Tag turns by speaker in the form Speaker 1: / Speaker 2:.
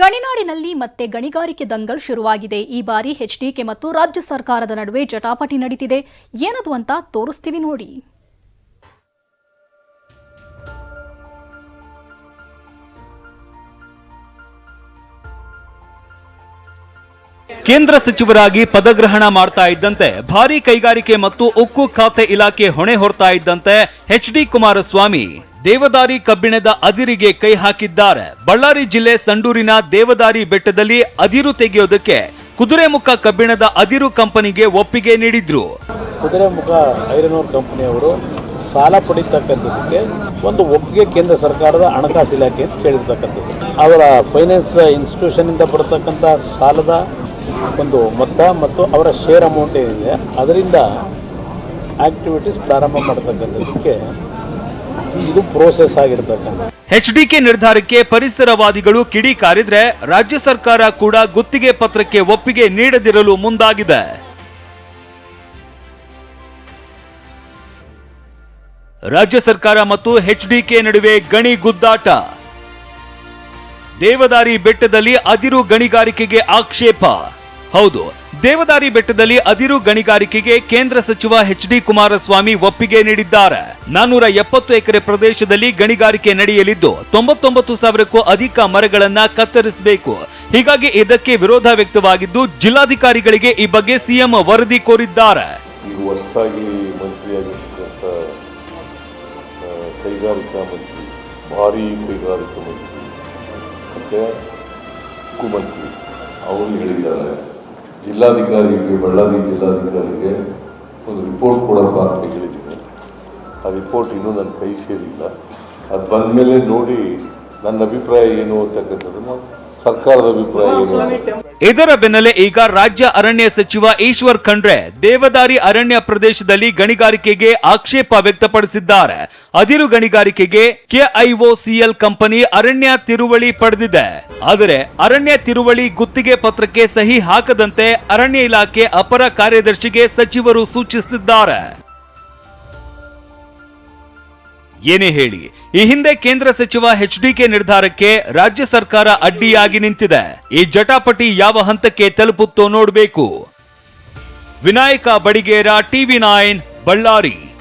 Speaker 1: ಗಣಿನಾಡಿನಲ್ಲಿ ಮತ್ತೆ ಗಣಿಗಾರಿಕೆ ದಂಗಲ್ ಶುರುವಾಗಿದೆ. ಈ ಬಾರಿ ಎಚ್ಡಿಕೆ ಮತ್ತು ರಾಜ್ಯ ಸರ್ಕಾರದ ನಡುವೆ ಜಟಾಪಟಿ ನಡೀತಿದೆ. ಏನದು ಅಂತ ತೋರಿಸ್ತೀವಿ ನೋಡಿ.
Speaker 2: ಕೇಂದ್ರ ಸಚಿವರಾಗಿ ಪದಗ್ರಹಣ ಮಾಡ್ತಾ ಇದ್ದಂತೆ, ಭಾರಿ ಕೈಗಾರಿಕೆ ಮತ್ತು ಉಕ್ಕು ಖಾತೆ ಇಲಾಖೆ ಹೊಣೆ ಹೊರ್ತಾ ಇದ್ದಂತೆ ಎಚ್ ಡಿ ಕುಮಾರಸ್ವಾಮಿ ದೇವದಾರಿ ಕಬ್ಬಿಣದ ಅದಿರಿಗೆ ಕೈ ಹಾಕಿದ್ದಾರೆ. ಬಳ್ಳಾರಿ ಜಿಲ್ಲೆ ಸಂಡೂರಿನ ದೇವದಾರಿ ಬೆಟ್ಟದಲ್ಲಿ ಅದಿರು ತೆಗೆಯೋದಕ್ಕೆ ಕುದುರೆಮುಖ ಕಬ್ಬಿಣದ ಅದಿರು ಕಂಪನಿಗೆ ಒಪ್ಪಿಗೆ ನೀಡಿದ್ರು.
Speaker 3: ಕುದುರೆಮುಖ ಐರನ್ ಕಂಪನಿಯವರು ಸಾಲ ಪಡಿತಕ್ಕಂಥದ್ದಕ್ಕೆ ಒಂದು ಒಪ್ಪಿಗೆ ಕೇಂದ್ರ ಸರ್ಕಾರದ ಹಣಕಾಸು ಇಲಾಖೆ ಕೇಳಿರ್ತಕ್ಕಂಥದ್ದು. ಅವರ ಫೈನಾನ್ಸ್ ಇನ್ಸ್ಟಿಟ್ಯೂಷನ್ ಇಂದ ಬರತಕ್ಕಂಥ ಸಾಲದ ಒಂದು ಮೊತ್ತ ಮತ್ತು ಅವರ ಶೇರ್ ಅಮೌಂಟ್ ಏನಿದೆ, ಅದರಿಂದ ಆಕ್ಟಿವಿಟೀಸ್ ಪ್ರಾರಂಭ ಮಾಡ್ತಕ್ಕಂಥದ್ದಕ್ಕೆ ಇದು ಪ್ರೋಸೆಸ್ ಆಗಿರ್ತಕ್ಕಂಥ
Speaker 2: ಎಚ್ಡಿಕೆ ನಿರ್ಧಾರಕ್ಕೆ ಪರಿಸರವಾದಿಗಳು ಕಿಡಿಕಾರಿದ್ರೆ ರಾಜ್ಯ ಸರ್ಕಾರ ಕೂಡ ಗುತ್ತಿಗೆ ಪತ್ರಕ್ಕೆ ಒಪ್ಪಿಗೆ ನೀಡದಿರಲು ಮುಂದಾಗಿದೆ. ರಾಜ್ಯ ಸರ್ಕಾರ ಮತ್ತು ಎಚ್ಡಿಕೆ ನಡುವೆ ಗಣಿ ಗುದ್ದಾಟ. ದೇವದಾರಿ ಬೆಟ್ಟದಲ್ಲಿ ಅದಿರು ಗಣಿಗಾರಿಕೆಗೆ ಆಕ್ಷೇಪ. ಹೌದು, ದೇವದಾರಿ ಬೆಟ್ಟದಲ್ಲಿ ಅದಿರು ಗಣಿಗಾರಿಕೆಗೆ ಕೇಂದ್ರ ಸಚಿವ ಎಚ್ ಡಿ ಕುಮಾರಸ್ವಾಮಿ ಒಪ್ಪಿಗೆ ನೀಡಿದ್ದಾರೆ. ನಾನೂರ ಎಪ್ಪತ್ತು ಎಕರೆ ಪ್ರದೇಶದಲ್ಲಿ ಗಣಿಗಾರಿಕೆ ನಡೆಯಲಿದ್ದು, ತೊಂಬತ್ತೊಂಬತ್ತು ಸಾವಿರಕ್ಕೂ ಅಧಿಕ ಮರಗಳನ್ನ ಕತ್ತರಿಸಬೇಕು. ಹೀಗಾಗಿ ಇದಕ್ಕೆ ವಿರೋಧ ವ್ಯಕ್ತವಾಗಿದ್ದು, ಜಿಲ್ಲಾಧಿಕಾರಿಗಳಿಗೆ ಈ ಬಗ್ಗೆ ಸಿಎಂ ವರದಿ ಕೋರಿದ್ದಾರೆ.
Speaker 4: ಕೈಗಾರಿಕಾ ಮಂತ್ರಿ, ಭಾರಿ ಕೈಗಾರಿಕಾ ಮಂತ್ರಿ. ಮತ್ತು ಉಕ್ಕು ಅವರು ಹೇಳಿದ್ದಾರೆ. ಜಿಲ್ಲಾಧಿಕಾರಿಗೆ, ಬಳ್ಳಾರಿ ಜಿಲ್ಲಾಧಿಕಾರಿಗೆ ಒಂದು ರಿಪೋರ್ಟ್ ಕೊಡೋಕೆ ಅಂತ ಹೇಳಿದ್ದೀನಿ ಆ ರಿಪೋರ್ಟ್ ಇನ್ನೂ ನನ್ನ ಕೈ ಸೇರಿಲ್ಲ. ಅದು ಬಂದಮೇಲೆ ನೋಡಿ ನನ್ನ ಅಭಿಪ್ರಾಯ ಏನು ಅಂತಕ್ಕಂಥದ್ದನ್ನು ಸರ್ಕಾರದ ಅಭಿಪ್ರಾಯ
Speaker 2: ಇದರ ಬೆನ್ನಲ್ಲೇ ಈಗ ರಾಜ್ಯ ಅರಣ್ಯ ಸಚಿವ ಈಶ್ವರ್ ಖಂಡ್ರೆ ದೇವದಾರಿ ಅರಣ್ಯ ಪ್ರದೇಶದಲ್ಲಿ ಗಣಿಗಾರಿಕೆಗೆ ಆಕ್ಷೇಪ ವ್ಯಕ್ತಪಡಿಸಿದ್ದಾರೆ. ಅದಿರು ಗಣಿಗಾರಿಕೆಗೆ ಕೆಐಒಸಿಎಲ್ ಕಂಪನಿ ಅರಣ್ಯ ತಿರುವಳಿ ಪಡೆದಿದೆ. ಆದರೆ ಅರಣ್ಯ ತಿರುವಳಿ ಗುತ್ತಿಗೆ ಪತ್ರಕ್ಕೆ ಸಹಿ ಹಾಕದಂತೆ ಅರಣ್ಯ ಇಲಾಖೆ ಅಪರ ಕಾರ್ಯದರ್ಶಿಗೆ ಸಚಿವರು ಸೂಚಿಸಿದ್ದಾರೆ. ಏನೇ ಹೇಳಿ. ಈ ಹಿಂದೆ ಕೇಂದ್ರ ಸಚಿವ ಎಚ್ಡಿಕೆ ನಿರ್ಧಾರಕ್ಕೆ ರಾಜ್ಯ ಸರ್ಕಾರ ಅಡ್ಡಿಯಾಗಿ ನಿಂತಿದೆ. ಈ ಜಟಾಪಟಿ ಯಾವ ಹಂತಕ್ಕೆ ತಲುಪುತ್ತೋ ನೋಡಬೇಕು. Vinayaka Badiger TV nine, Ballari.